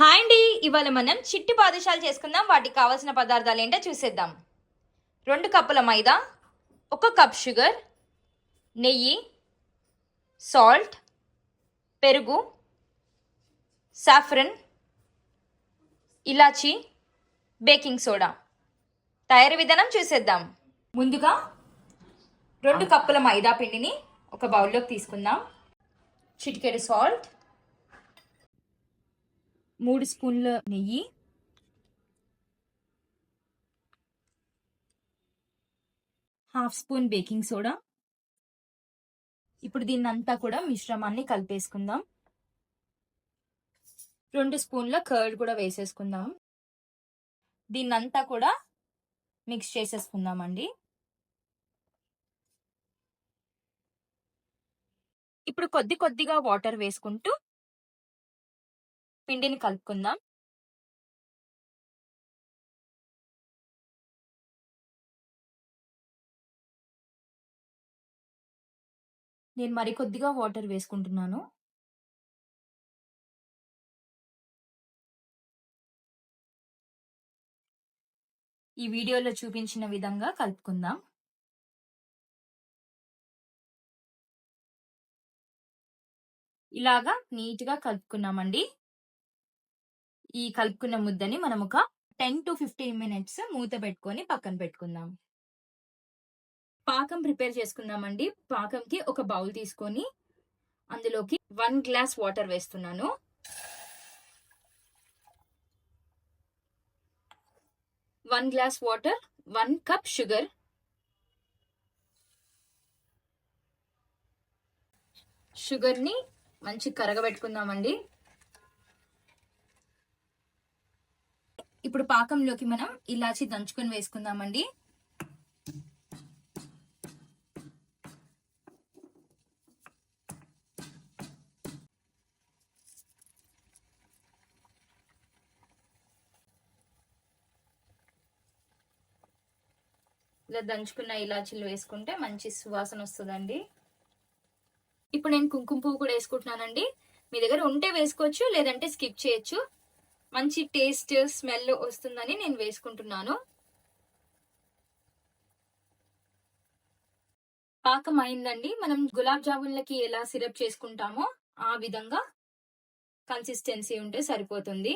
Hi అండి. ఇవాళ మనం చిట్టి పాదుషాలు చేసుకుందాం. వాటికి కావాల్సిన పదార్థాలు ఏంటో చూసేద్దాం. రెండు కప్పుల మైదా ఒక కప్ షుగర్ నెయ్యి సాల్ట్ పెరుగు సాఫ్రన్ ఇలాచి బేకింగ్ సోడా. తయారీ విధానం చూసేద్దాం. ముందుగా రెండు కప్పుల మైదా పిండిని ఒక బౌల్లోకి తీసుకుందాం. చిటికెడు సాల్ట్ మూడు స్పూన్ల నెయ్యి. Half spoon baking soda. ఇప్పుడు దీన్నంతా కూడా మిశ్రమాన్ని కలిపేసుకుందాం. రెండు స్పూన్ల కర్డ్ కూడా వేసేసుకుందాం. దీన్నంతా కూడా మిక్స్ చేసేసుకుందామండి. ఇప్పుడు కొద్ది కొద్దిగా వాటర్ వేసుకుంటూ పిండిని కలుపుకుందాం. నేను మరికొద్దిగా వాటర్ వేసుకుంటున్నాను. ఈ వీడియోలో చూపించిన విధంగా కలుపుకుందాం. ఇలాగా నీట్గా కలుపుకున్నామండి. ఈ కలుపుకున్న ముద్దని మనం ఒక టెన్ టు ఫిఫ్టీన్ మినిట్స్ మూత పెట్టుకొని పక్కన పెట్టుకుందాం. పాకం ప్రిపేర్ చేసుకుందామండి. పాకంకి ఒక బౌల్ తీసుకొని అందులోకి వన్ గ్లాస్ వాటర్ వేస్తున్నాను. One glass water one cup sugar. షుగర్ని మంచి కరగబెట్టుకుందామండి. ఇప్పుడు పాకంలోకి మనం ఇలాచి దంచుకొని వేసుకుందామండి. ఇలా దంచుకున్న ఇలాచీలు వేసుకుంటే మంచి సువాసన వస్తుందండి. ఇప్పుడు నేను కుంకుమ పువ్వు కూడా వేసుకుంటున్నానండి. మీ దగ్గర ఉంటే వేసుకోవచ్చు లేదంటే స్కిప్ చేయొచ్చు. మంచి టేస్ట్ స్మెల్ వస్తుందని నేను వేసుకుంటున్నాను. పాకం అయిందండి మనం గులాబ్ జామున్లకి ఎలా సిరప్ చేసుకుంటామో ఆ విధంగా కన్సిస్టెన్సీ ఉంటే సరిపోతుంది.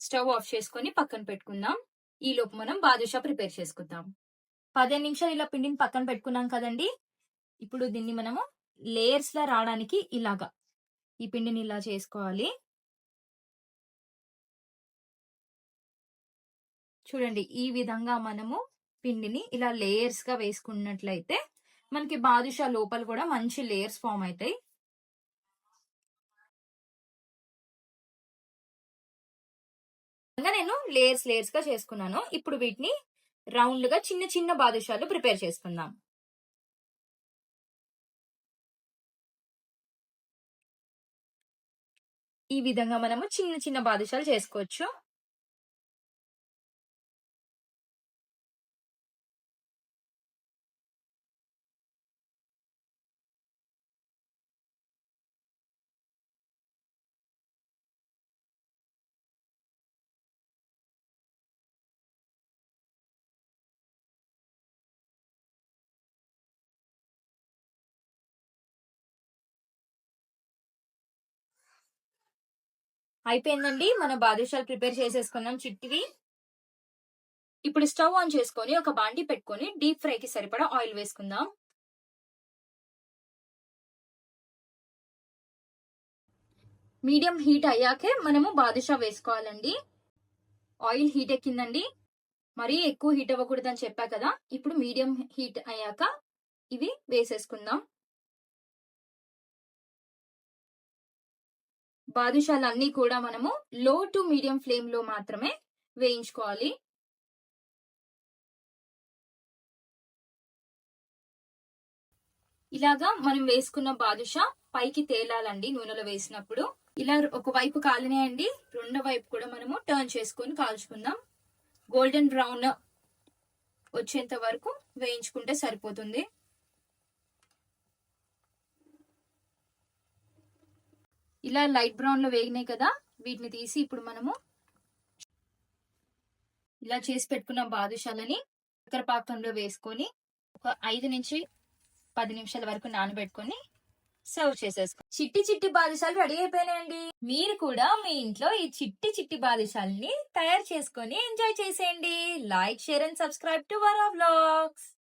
స్టవ్ ఆఫ్ చేసుకొని పక్కన పెట్టుకుందాం. ఈ లోపు మనం బాదుషా ప్రిపేర్ చేసుకుందాం. పదిహేను నిమిషాలు ఇలా పిండిని పక్కన పెట్టుకున్నాం కదండి. ఇప్పుడు దీన్ని మనము లేయర్స్ లా రావడానికి ఇలాగా ఈ పిండిని ఇలా చేసుకోవాలి. చూడండి ఈ విధంగా మనము పిండిని ఇలా లేయర్స్గా వేసుకున్నట్లయితే మనకి బాదుషా లోపల కూడా మంచి లేయర్స్ ఫామ్ అవుతాయి. నేను లేయర్స్ లేయర్స్గా చేసుకున్నాను. ఇప్పుడు వీటిని రౌండ్గా చిన్న చిన్న బాదుషాలు ప్రిపేర్ చేసుకుందాం. ఈ విధంగా మనము చిన్న చిన్న బాదుషాలు చేసుకోవచ్చు. అయిపోయిందండి. మన బాదుషాలు ప్రిపేర్ చేసేసుకున్నాం చిట్టివి. ఇప్పుడు స్టవ్ ఆన్ చేసుకొని ఒక బాండి పెట్టుకొని డీప్ ఫ్రైకి సరిపడా ఆయిల్ వేసుకుందాం. మీడియం హీట్ అయ్యాకే మనము బాదుషా వేసుకోవాలండి. ఆయిల్ హీట్ ఎక్కిందండి. మరీ ఎక్కువ హీట్ అవ్వకూడదని చెప్పా కదా. ఇప్పుడు మీడియం హీట్ అయ్యాక ఇవి వేసేసుకుందాం. బాదుషాలన్నీ కూడా మనము లో టు మీడియం ఫ్లేమ్లో మాత్రమే వేయించుకోవాలి. ఇలాగా మనం వేసుకున్న బాదుషా పైకి తేలాలండి నూనెలో వేసినప్పుడు. ఇలా ఒక వైపు రెండో వైపు కూడా మనము టర్న్ చేసుకొని కాల్చుకుందాం. గోల్డెన్ బ్రౌన్ వచ్చేంత వరకు వేయించుకుంటే సరిపోతుంది. ఇలా లైట్ బ్రౌన్లో వేగినాయి కదా వీటిని తీసి ఇప్పుడు మనము ఇలా చేసి పెట్టుకున్న బాదుషాలని చక్కెర పాకంలో వేసుకొని ఒక ఐదు నుంచి పది నిమిషాల వరకు నానబెట్టుకొని సర్వ్ చేసేసుకో. చిట్టి చిట్టి బాదుషాలు రెడీ అయిపోయినాయండి. మీరు కూడా మీ ఇంట్లో ఈ చిట్టి చిట్టి బాదుషాలని తయారు చేసుకొని ఎంజాయ్ చేసేయండి. Like share and subscribe to our vlogs.